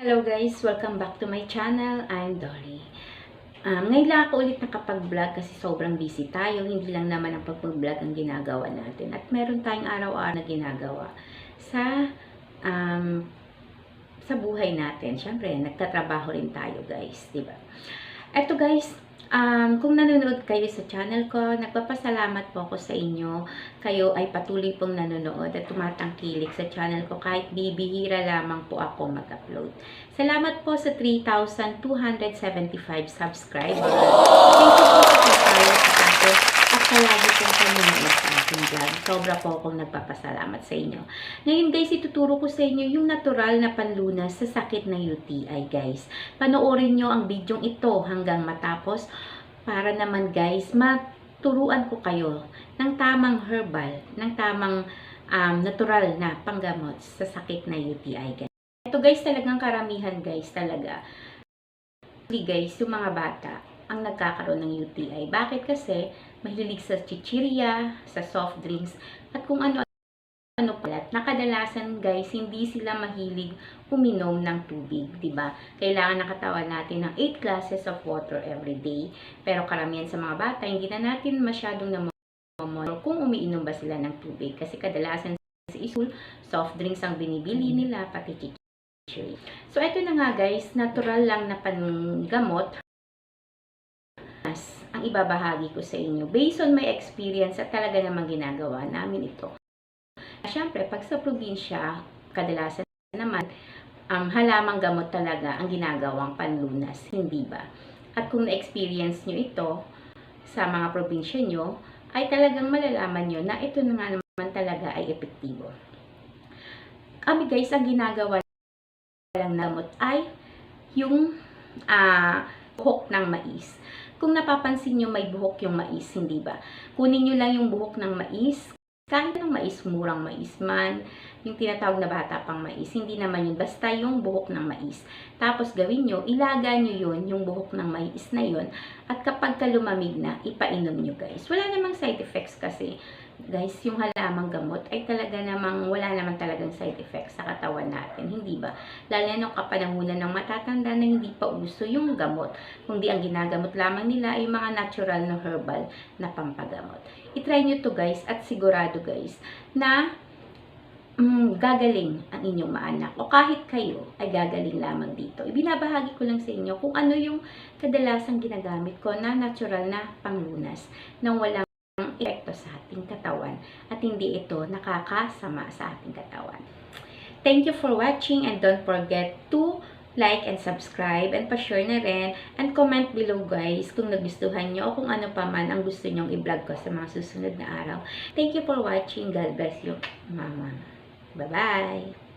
Hello guys! Welcome back to my channel. I'm Dory. Um, ngayon lang ako ulit nakapag-vlog kasi sobrang busy tayo. Hindi lang naman ang pag-vlog ang ginagawa natin. At meron tayong araw-araw na ginagawa sa um, sa buhay natin. Siyempre, nagtatrabaho rin tayo guys. Diba? Eto guys, um, kung nanonood kayo sa channel ko, nagpapasalamat po ako sa inyo. Kayo ay patuloy pong nanonood at tumatangkilik sa channel ko kahit bibihira lamang po ako mag-upload. Salamat po sa 3,275 subscribers. Thank you po sa palagi vlog. Sobra po akong nagpapasalamat sa inyo. Ngayon guys, ituturo ko sa inyo yung natural na panlunas sa sakit na UTI guys. Panoorin nyo ang bidyong ito hanggang matapos para naman guys, maturuan ko kayo ng tamang herbal, ng tamang um, natural na panggamot sa sakit na UTI guys. Ito guys, talagang karamihan guys talaga. Guys, yung mga bata ang nagkakaroon ng UTI. Bakit? Kasi mahilig sa chichirya, sa soft drinks, at kung ano ano pala, nakadalasan guys, hindi sila mahilig uminom ng tubig, ba? Kailangan nakatawan natin ng 8 glasses of water every day. Pero karamihan sa mga bata, hindi na natin masyadong namomonitor kung umiinom ba sila ng tubig kasi kadalasan sa school, soft drinks ang binibili nila, pati chichirya. So ito na nga guys, natural lang na panggamot as ang ibabahagi ko sa inyo based on my experience at talaga namang ginagawa namin ito. Siyempre, pag sa probinsya, kadalasan naman, um, halamang gamot talaga ang ginagawang panlunas, hindi ba? At kung na-experience nyo ito sa mga probinsya nyo, ay talagang malalaman nyo na ito na nga naman talaga ay epektibo. Kami guys, ang ginagawa lang na gamot ay yung ah, buhok ng mais. Kung napapansin nyo may buhok yung mais, hindi ba? Kunin nyo lang yung buhok ng mais, kahit anong mais, murang mais man, yung tinatawag na bata pang mais, hindi naman yun, basta yung buhok ng mais. Tapos gawin nyo, ilaga nyo yun, yung buhok ng mais na yun, at kapag ka na, ipainom nyo guys. Wala namang side effects kasi, guys, yung halamang gamot ay talaga namang, wala naman talagang side effects sa katawan natin, hindi ba? Lalo na nung kapanahunan ng matatanda na hindi pa uso yung gamot, kundi ang ginagamot lamang nila ay mga natural na herbal na pampagamot. I-try nyo to guys, at sigurado guys, na mm, gagaling ang inyong maanak o kahit kayo ay gagaling lamang dito. Ibinabahagi ko lang sa inyo kung ano yung kadalasang ginagamit ko na natural na panglunas nang walang epekto sa ating katawan at hindi ito nakakasama sa ating katawan. Thank you for watching and don't forget to like and subscribe and pa-share na rin and comment below guys kung nagustuhan nyo o kung ano pa man ang gusto nyong i-vlog ko sa mga susunod na araw. Thank you for watching. God bless you, Mama. Bye-bye!